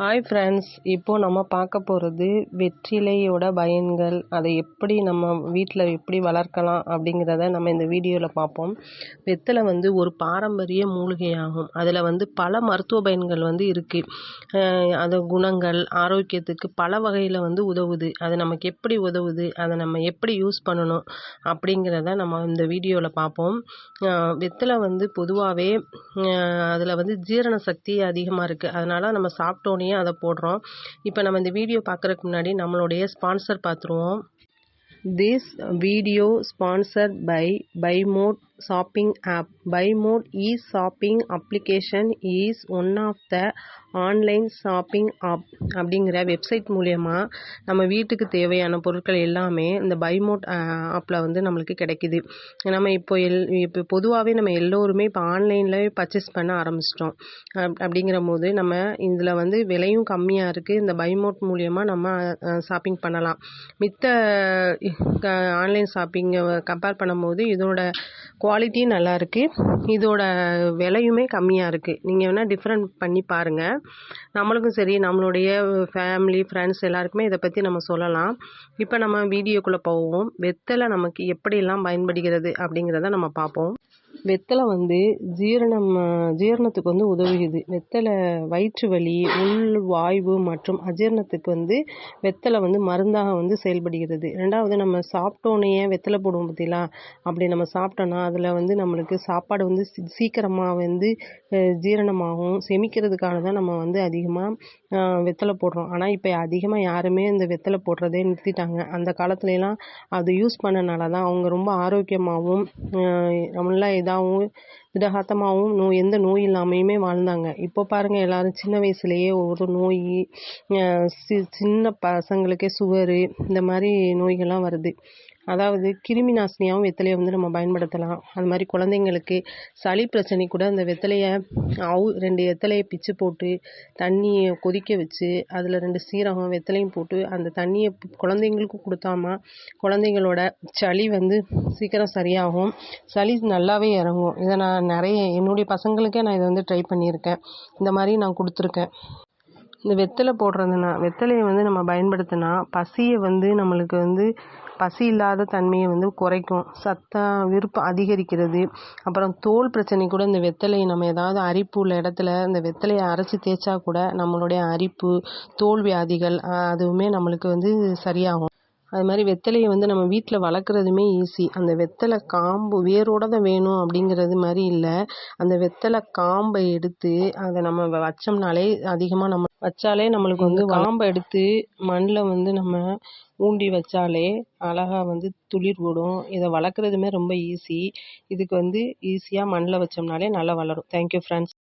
Hi friends இப்போது நம்ம பார்க்க போகிறது வெற்றிலையோட பயன்கள். அதை எப்படி நம்ம வீட்டில் எப்படி வளர்க்கலாம் அப்படிங்கிறத நம்ம இந்த வீடியோவில் பார்ப்போம். வெத்தலை வந்து ஒரு பாரம்பரிய மூலிகையாகும். அதில் வந்து பல மருத்துவ பயன்கள் வந்து இருக்குது அது குணங்கள் ஆரோக்கியத்துக்கு பல வகையில் வந்து உதவுது. அது நமக்கு எப்படி உதவுது? அதை நம்ம எப்படி யூஸ் பண்ணணும்? அப்படிங்கிறத நம்ம இந்த வீடியோவில் பார்ப்போம். வெத்தலை வந்து பொதுவாகவே அதில் வந்து ஜீரண சக்தி அதிகமாக இருக்குது அதனால் நம்ம சாப்பிட்டோன்னே அதை போடுறோம். இப்போ நம்ம இந்த வீடியோ பார்க்குறதுக்கு முன்னாடி நம்மளுடைய ஸ்பான்சர் பார்த்துருவோம் this video sponsored by by shopping app by mod e shopping application is one of the online shopping app அப்படிங்கிற வெப்சைட் மூலயமா நம்ம வீட்டுக்கு தேவையான பொருட்கள் எல்லாமே இந்த பைமோட் ஆப்பில் வந்து நம்மளுக்கு கிடைக்கிது. நம்ம இப்போ எல் இப்போ பொதுவாகவே நம்ம எல்லோருமே இப்போ ஆன்லைனில் பர்ச்சேஸ் பண்ண ஆரம்பிச்சிட்டோம். அப்படிங்கிற போது நம்ம இதில் வந்து விலையும் கம்மியாக இருக்குது இந்த பைமோட் மூலயமா நம்ம ஷாப்பிங் பண்ணலாம். மித்த ஆன்லைன் ஷாப்பிங்கை கம்பேர் பண்ணும்போது இதோட குவாலிட்டியும் நல்லாயிருக்கு இதோட விலையுமே கம்மியாக இருக்குது நீங்கள் வேணால் டிஃப்ரெண்ட் பண்ணி பாருங்கள் நம்மளுக்கும் சரி நம்மளுடைய ஃபேமிலி ஃப்ரெண்ட்ஸ் எல்லாருக்குமே இதை பற்றி நம்ம சொல்லலாம். இப்போ நம்ம வீடியோக்குள்ளே போவோம். வெத்தலை நமக்கு எப்படியெல்லாம் பயன்படுகிறது அப்படிங்கிறத நம்ம பார்ப்போம். வெத்தலை வந்து ஜீரணம் ஜீரணத்துக்கு வந்து உதவுகிறது. வெத்தலை வயிற்று வலி உள் வாய்வு மற்றும் அஜீரணத்துக்கு வந்து வெத்தலை வந்து மருந்தாக வந்து செயல்படுகிறது. ரெண்டாவது நம்ம சாப்பிட்டோன்னே வெத்தலை போடுவோம் பார்த்தீங்களா? அப்படி நம்ம சாப்பிட்டோன்னா அதில் வந்து நம்மளுக்கு சாப்பாடு வந்து சீக்கிரமாக வந்து ஜீரணமாகும். செமிக்கிறதுக்காக தான் நம்ம வந்து அதிகமாக வெத்தலை போடுறோம். ஆனால் இப்போ அதிகமாக யாருமே இந்த வெத்தலை போடுறதே நிறுத்திட்டாங்க. அந்த காலத்துலலாம் அது யூஸ் பண்ணனால தான் அவங்க ரொம்ப ஆரோக்கியமாகவும் நம்மளாம் இதாகவும் திடகாத்தமாகவும் நோய் எந்த நோய் இல்லாமையுமே வாழ்ந்தாங்க. இப்போ பாருங்கள் எல்லோரும் சின்ன வயசுலேயே ஒரு நோய் சி சின்ன பசங்களுக்கே சுகரு இந்த மாதிரி நோய்கள்லாம் வருது. அதாவது கிருமி நாசினியாகவும் வெத்தலையை வந்து நம்ம பயன்படுத்தலாம். அது மாதிரி குழந்தைங்களுக்கு சளி பிரச்சனை கூட அந்த வெத்தலையை அவு ரெண்டு வெத்தலையை பிச்சு போட்டு தண்ணியை கொதிக்க வச்சு அதில் ரெண்டு சீரகம் வெத்தலையும் போட்டு அந்த தண்ணியை குழந்தைங்களுக்கும் கொடுத்தாமா குழந்தைங்களோட சளி வந்து சீக்கிரம் சரியாகும். சளி நல்லாவே இறங்கும். இதை நான் நிறைய என்னுடைய பசங்களுக்கே நான் இதை வந்து ட்ரை பண்ணியிருக்கேன். இந்த மாதிரி நான் கொடுத்துருக்கேன். இந்த வெத்தலை போடுறதுனா வெத்தலையை வந்து நம்ம பயன்படுத்தினா பசியை வந்து நம்மளுக்கு வந்து பசி இல்லாத தன்மையை வந்து குறைக்கும். சத்தாக விருப்பம் அதிகரிக்கிறது. அப்புறம் தோல் பிரச்சனை கூட இந்த வெத்தலையை நம்ம ஏதாவது அரிப்பு உள்ள இடத்துல இந்த வெத்தலையை அரைச்சி தேய்ச்சா கூட நம்மளுடைய அரிப்பு தோல் வியாதிகள் அதுவுமே நம்மளுக்கு வந்து சரியாகும். அது மாதிரி வெத்தலையை வந்து நம்ம வீட்டில் வளர்க்குறதுமே ஈஸி அந்த வெத்தலை காம்பு வேரோட தான் வேணும் அப்படிங்கிறது மாதிரி இல்லை. அந்த வெத்தலை காம்பை எடுத்து அதை நம்ம வச்சோம்னாலே அதிகமாக நம்ம வச்சாலே நம்மளுக்கு வந்து காம்பை எடுத்து மண்ணில் வந்து நம்ம ஊண்டி வச்சாலே அழகாக வந்து துளிர் விடும் இதை வளர்க்குறதுமே ரொம்ப ஈஸி இதுக்கு வந்து ஈஸியாக மண்ணில் வச்சோம்னாலே நல்லா வளரும். Thank you friends